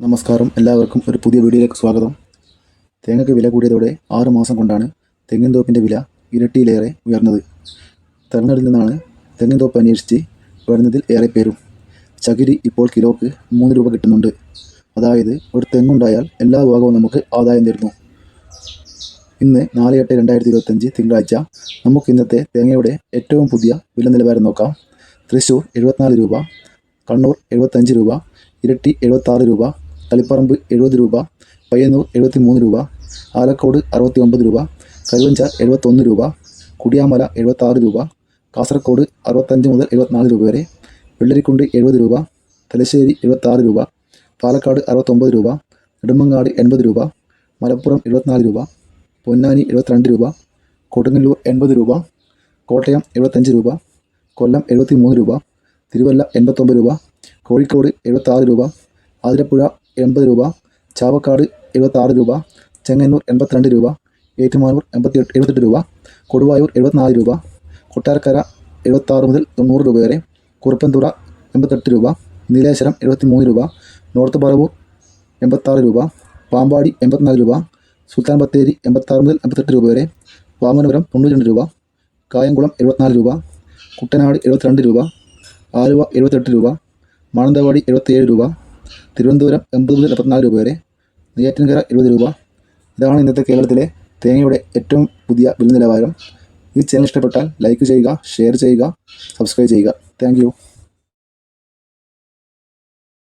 നമസ്കാരം. എല്ലാവർക്കും ഒരു പുതിയ വീഡിയോയിലേക്ക് സ്വാഗതം. തേങ്ങയ്ക്ക് വില കൂടിയതോടെ ആറ് മാസം കൊണ്ടാണ് തെങ്ങിൻ തോപ്പിന്റെ വില ഇരട്ടിയിലേറെ ഉയർന്നത്. തമിഴ്നാട്ടിൽ നിന്നാണ് തെങ്ങിൻ തോപ്പ് അന്വേഷിച്ച് വരുന്നതിൽ ഏറെ പേരും. ചകിരി ഇപ്പോൾ കിലോക്ക് മൂന്ന് രൂപ കിട്ടുന്നുണ്ട്. അതായത് ഒരു തെങ്ങുണ്ടായാൽ എല്ലാ ഭാഗവും നമുക്ക് ആദായം തരുന്നു. ഇന്ന് നാല് എട്ട് രണ്ടായിരത്തി ഇരുപത്തഞ്ച് തിങ്കളാഴ്ച നമുക്ക് ഇന്നത്തെ തേങ്ങയുടെ ഏറ്റവും പുതിയ വില നിലവാരം നോക്കാം. തൃശ്ശൂർ എഴുപത്തിനാല് രൂപ കണ്ണൂർ എഴുപത്തഞ്ച് രൂപ ഇരട്ടി എഴുപത്താറ് രൂപ തളിപ്പറമ്പ് എഴുപത് രൂപ പയ്യന്നൂർ എഴുപത്തി മൂന്ന് രൂപ ആലക്കോട് അറുപത്തി ഒമ്പത് രൂപ കരുവഞ്ച എഴുപത്തൊന്ന് രൂപ കുടിയാമല എഴുപത്താറ് രൂപ കാസർഗോഡ് അറുപത്തഞ്ച് മുതൽ എഴുപത്തിനാല് രൂപ വരെ വെള്ളരിക്കുണ്ട് എഴുപത് രൂപ തലശ്ശേരി എഴുപത്താറ് രൂപ പാലക്കാട് അറുപത്തൊമ്പത് രൂപ നെടുമങ്ങാട് എൺപത് രൂപ മലപ്പുറം എഴുപത്തിനാല് രൂപ പൊന്നാനി എഴുപത്തിരണ്ട് രൂപ കൊടുങ്ങല്ലൂർ എൺപത് രൂപ കോട്ടയം എഴുപത്തഞ്ച് രൂപ കൊല്ലം എഴുപത്തി മൂന്ന് രൂപ തിരുവല്ല എൺപത്തൊമ്പത് രൂപ കോഴിക്കോട് എഴുപത്താറ് രൂപ ആതിരപ്പുഴ എൺപത് രൂപ ചാവക്കാട് എഴുപത്താറ് രൂപ ചെങ്ങന്നൂർ എൺപത്തിരണ്ട് രൂപ ഏറ്റുമാനൂർ എൺപത്തി എഴുപത്തെട്ട് രൂപ കൊടുവായൂർ എഴുപത്തിനാല് രൂപ കൊട്ടാരക്കര എഴുപത്താറ് മുതൽ തൊണ്ണൂറ് രൂപ വരെ കുറുപ്പൻതുറ എൺപത്തെട്ട് രൂപ നീലേശ്വരം എഴുപത്തി മൂന്ന് രൂപ നോർത്ത് പറവൂർ എൺപത്താറ് രൂപ പാമ്പാടി എൺപത്തിനാല് രൂപ സുൽത്താൻ ബത്തേരി എൺപത്താറ് മുതൽ എൺപത്തെട്ട് രൂപ വരെ വാമനപുരം തൊണ്ണൂറ്റി രണ്ട് രൂപ കായംകുളം എഴുപത്തിനാല് രൂപ കുട്ടനാട് എഴുപത്തിരണ്ട് രൂപ ആലുവ എഴുപത്തെട്ട് രൂപ മാനന്തവാടി എഴുപത്തിയേഴ് രൂപ തിരുവനന്തപുരം എൺപത് മുതൽ എൺപത്തിനാല് രൂപ വരെ നെയ്യാറ്റിൻകര എഴുപത് രൂപ. ഇതാണ് ഇന്നത്തെ കേരളത്തിലെ തേങ്ങയുടെ ഏറ്റവും പുതിയ വില നിലവാരം ഈ ചാനൽ ഇഷ്ടപ്പെട്ടാൽ ലൈക്ക് ചെയ്യുക ഷെയർ ചെയ്യുക സബ്സ്ക്രൈബ് ചെയ്യുക. താങ്ക്